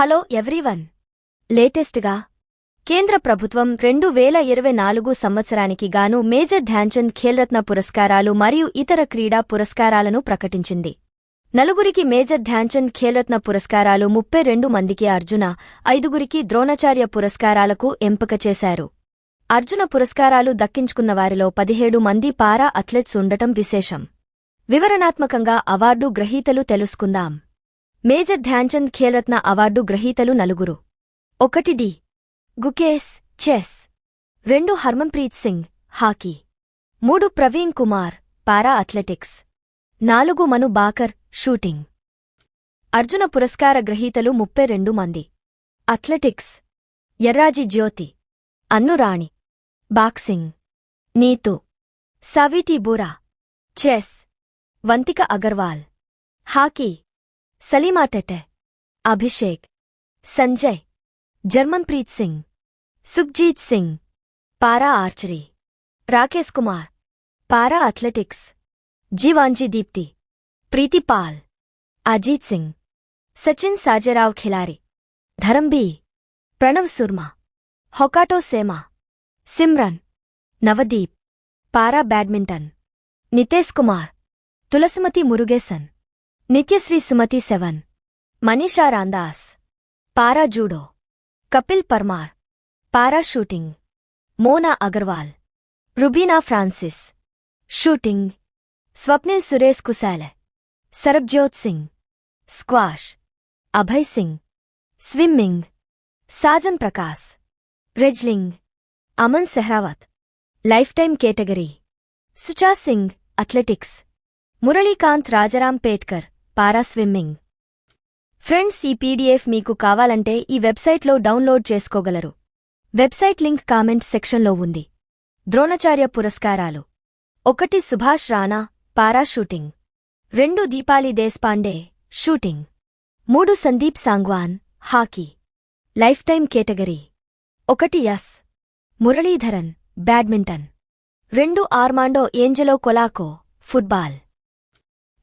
Hello everyone. లేటెస్ట్గా కేంద్ర ప్రభుత్వం రెండు వేల ఇరవై నాలుగు సంవత్సరానికి గాను మేజర్ ధ్యాన్చంద్ ఖేల్రత్న పురస్కారాలు మరియు ఇతర క్రీడా పురస్కారాలను ప్రకటించింది. నలుగురికి మేజర్ ధ్యాన్చంద్ ఖేల్రత్న పురస్కారాలు ముప్పై రెండు మందికి అర్జున ఐదుగురికి ద్రోణాచార్య పురస్కారాలకు ఎంపిక చేశారు. అర్జున పురస్కారాలు దక్కించుకున్న వారిలో పదిహేడు మంది పారా అథ్లెట్స్ ఉండటం విశేషం. వివరణాత్మకంగా అవార్డు గ్రహీతలు తెలుసుకుందాం. మేజర్ ధ్యాన్చంద్ ఖేల్రత్న అవార్డు గ్రహీతలు నలుగురు. ఒకటి డి. గుకేస్ చెస్. రెండు హర్మన్ప్రీత్ సింగ్ హాకీ. మూడు ప్రవీణ్ కుమార్ పారా అథ్లెటిక్స్. నాలుగు మను బాకర్ షూటింగ్. అర్జున పురస్కార గ్రహీతలు ముప్పై రెండు మంది. Athletics. Yarraji Jyothi. Annu Rani boxing. Nitu. Saweety Boora. Chess. Vantika Agrawal. Hockey. Salima Tete Abhishek Sanjay Jarmanpreet Singh Sukhjeet Singh para archery Rakesh Kumar para athletics Jeevanji Deepthi Preethi Pal Ajeet Singh Sachin Sarjerao Khilari Dharambir Pranav Soorma Hokato Sema Simran Navdeep para badminton Nitesh Kumar Thulasimathi Murugesan Nithya Sre Sumathy Sivan. Manisha Ramadass. Para judo. Kapil Parmar. Para shooting. Mona Agarwal. Rubina Francis. Shooting. Swapnil Suresh Kusale. Sarabjot Singh. Squash. Abhay Singh. Swimming. Sajan Prakash. Wrestling. Aman Sehrawat. Lifetime category. Sucha Singh, athletics. Murlikant Rajaram Petkar. Para swimming friends ఈ PDF మీకు కావాలంటే ఈ వెబ్సైట్లో download చేసుకోగలరు. Website link comment సెక్షన్లో ఉంది. ద్రోణాచార్య పురస్కారాలు. ఒకటి సుభాష్ రాణా పారా షూటింగ్. రెండు దీపాలి దేశ్పాండే షూటింగ్. మూడు Sandeep Sangwan hockey. Lifetime category. ఒకటి యస్. మురళీధరన్ బ్యాడ్మింటన్. రెండు ఆర్మాండో ఏంజెలో కొలాకో ఫుట్బాల్.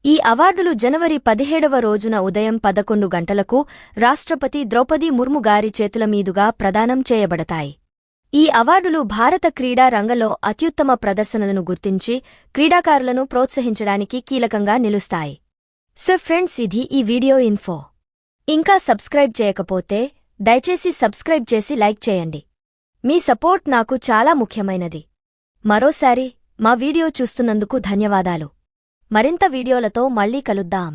ఈ అవార్డులు జనవరి పదిహేడవ రోజున ఉదయం పదకొండు గంటలకు రాష్ట్రపతి ద్రౌపది ముర్ము గారి చేతుల మీదుగా ప్రదానం చేయబడతాయి. ఈ అవార్డులు భారత క్రీడా రంగంలో అత్యుత్తమ ప్రదర్శనలను గుర్తించి క్రీడాకారులను ప్రోత్సహించడానికి కీలకంగా నిలుస్తాయి. సో ఫ్రెండ్స్ ఇది ఈ వీడియో ఇన్ఫో. ఇంకా సబ్స్క్రైబ్ చేయకపోతే దయచేసి సబ్స్క్రైబ్ చేసి లైక్ చేయండి. మీ సపోర్ట్ నాకు చాలా ముఖ్యమైనది. మరోసారి మా వీడియో చూస్తున్నందుకు ధన్యవాదాలు. మరింత వీడియోలతో మళ్ళీ కలుద్దాం.